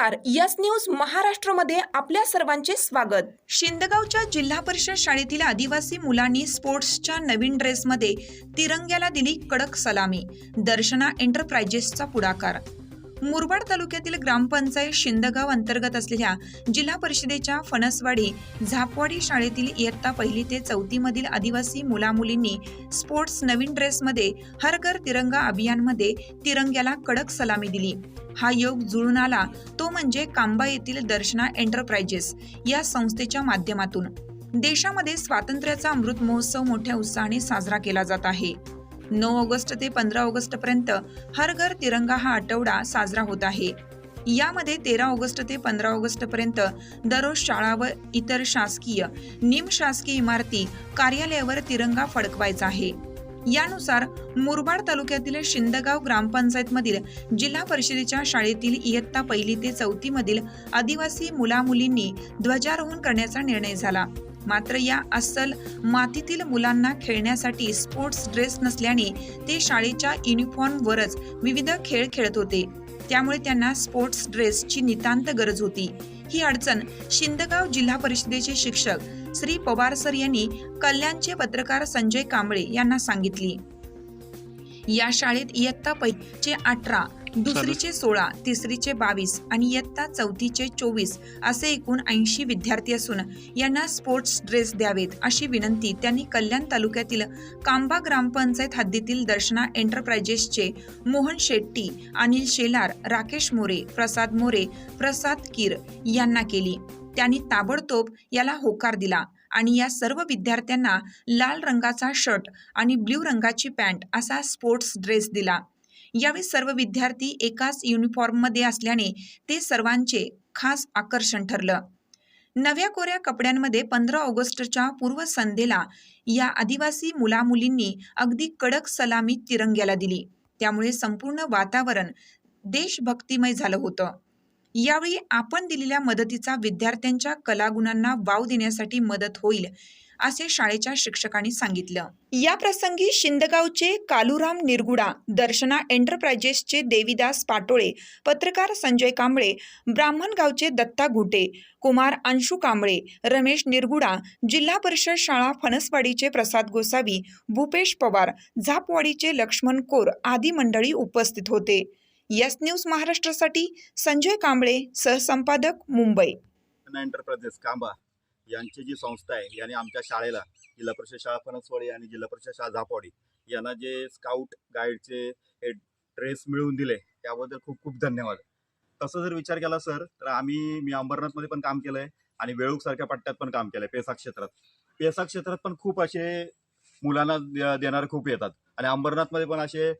नमस्कार. Yes news महाराष्ट्रमध्ये आपल्या सर्वांचे स्वागत. शिंदगावच्या जिल्हा परिषद शाळेतील आदिवासी मुलांनी स्पोर्ट्सच्या नवीन ड्रेसमध्ये तिरंग्याला दिली कडक सलामी. दर्शना एंटरप्राइजेसचा पुढाकार. मुरबाड तालुक्यातील ग्रामपंचायत शिंदगाव अंतर्गत असलेल्या जिल्हा परिषदेच्या फणसवाडी झापवाडी शाळेतील इयत्ता पहिली ते चौथीमधील आदिवासी मुलामुलींनी स्पोर्ट्स नवीन ड्रेसमध्ये हर घर तिरंगा अभियानमध्ये तिरंग्याला कडक सलामी दिली. हा योग जुळून आला तो म्हणजे कांबा येथील दर्शना एंटरप्राइजेस या संस्थेच्या माध्यमातून. देशामध्ये स्वातंत्र्याचा अमृत महोत्सव मोठ्या उत्साहाने साजरा केला जात आहे. नऊ ऑगस्ट ते पंधरा ऑगस्ट पर्यंत हर घर तिरंगा हा आठवडा साजरा होत आहे. यामध्ये तेरा ऑगस्ट ते पंधरा ऑगस्ट पर्यंत दररोज शाळा व इतर शासकीय निमशासकीय इमारती कार्यालयावर तिरंगा फडकवायचा आहे. यानुसार मुरबाड तालुक्यातील शिंदगाव ग्रामपंचायतमधील जिल्हा परिषदेच्या शाळेतील इयत्ता पहिली ते चौथी मधील आदिवासी मुलामुलींनी ध्वजारोहण करण्याचा निर्णय झाला. मात्र या अस्सल मातीतील मुलांना खेळण्यासाठी स्पोर्ट्स ड्रेस नसल्याने ते शाळेच्या युनिफॉर्मवरच विविध खेळ खेळत होते. त्यामुळे त्यांना स्पोर्ट्स ड्रेसची नितांत गरज होती. ही अडचण शिंदगाव जिल्हा परिषदेचे शिक्षक श्री पवार सर यांनी कल्याणचे पत्रकार संजय कांबळे यांना सांगितली. या शाळेत इयत्ता पैचे अठरा दुसरीचे सोळा तिसरीचे बावीस आणि इयत्ता चौथीचे चोवीस असे एकूण ऐंशी विद्यार्थी असून यांना स्पोर्ट्स ड्रेस द्यावेत अशी विनंती त्यांनी कल्याण तालुक्यातील कांबा ग्रामपंचायत हद्दीतील दर्शना एंटरप्राइजेसचे मोहन शेट्टी अनिल शेलार राकेश मोरे प्रसाद मोरे प्रसाद कीर यांना केली. त्यांनी ताबडतोब याला होकार दिला आणि या सर्व विद्यार्थ्यांना लाल रंगाचा शर्ट आणि ब्ल्यू रंगाची पॅन्ट असा स्पोर्ट्स ड्रेस दिला. यावेळी सर्व विद्यार्थी एकाच युनिफॉर्ममध्ये असल्याने ते सर्वांचे खास आकर्षण ठरलं. नव्या कोऱ्या कपड्यांमध्ये पंधरा ऑगस्टच्या पूर्वसंध्येला या आदिवासी मुलामुलींनी अगदी कडक सलामी तिरंग्याला दिली. त्यामुळे संपूर्ण वातावरण देशभक्तिमय झालं होतं. यावेळी आपण दिलेल्या मदतीचा विद्यार्थ्यांच्या कलागुणांना वाव देण्यासाठी मदत होईल असे शाळेच्या शिक्षकांनी सांगितलं. या प्रसंगी शिंदगावचे कालुराम निरगुडा दर्शना एंटरप्राइजेसचे देविदास पाटोळे पत्रकार संजय कांबळे ब्राह्मणगावचे दत्ता घुटे कुमार अंशू कांबळे रमेश निरगुडा जिल्हा परिषद शाळा फणसवाडीचे प्रसाद गोसावी भूपेश पवार झापवाडीचे लक्ष्मण कोर आदी मंडळी उपस्थित होते. यस न्यूज महाराष्ट्रासाठी संजय कांबळे सहसंपादक मुंबई. एंटरप्राइजेस कांबा. यांची जी संस्था आहे यांनी आमच्या शाळेला जिल्हा परिषद शाळा फणसवाडी आणि जिल्हा परिषद शाळा झापवाडी यांना जे स्काउट गाईडचे हे ड्रेस मिळवून दिले त्याबद्दल खूप खूप धन्यवाद. तसं जर विचार केला सर तर आम्ही मी अंबरनाथमध्ये पण काम केलं आहे आणि वेळूकसारख्या पट्ट्यात पण काम केलं आहे पेसा क्षेत्रात. पेसा क्षेत्रात पण खूप असे मुलांना देणारे खूप येतात. आणि अंबरनाथमध्ये पण असे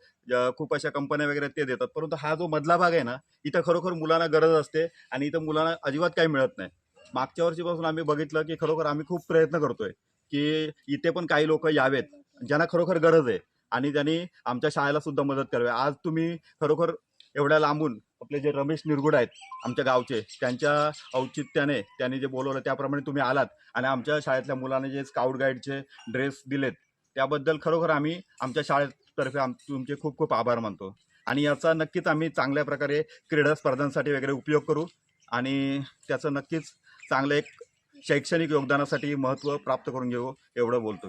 खूप अशा कंपन्या वगैरे ते देतात. परंतु हा जो मधला भाग आहे ना इथं खरोखर मुलांना गरज असते आणि इथं मुलांना अजिबात काही मिळत नाही. मागच्या वर्षीपासून आम्ही बघितलं की खरोखर आम्ही खूप प्रयत्न करतोय की इथे पण काही लोक यावेत ज्यांना खरोखर गरज आहे. आणि त्यांनी आमच्या शाळेला सुद्धा मदत करावी. आज तुम्ही खरोखर एवढ्या लांबून आपले जे रमेश निरगुड आहेत आमच्या गावचे त्यांच्या औचित्याने त्यांनी जे बोलवलं त्याप्रमाणे तुम्ही आलात. आणि आमच्या शाळेतल्या मुलांना जे स्काउट गाईडचे ड्रेस दिलेत त्याबद्दल खरोखर आम्ही आमच्या शाळेतर्फे आम तुमचे खूप खूप आभार मानतो. आणि याचा नक्कीच आम्ही चांगल्या प्रकारे क्रीडा स्पर्धांसाठी वगैरे उपयोग करू. आणि त्याचं नक्कीच चांगले एक शैक्षणिक योगदानासाठी महत्त्व प्राप्त करून घेऊ एवढं बोलतो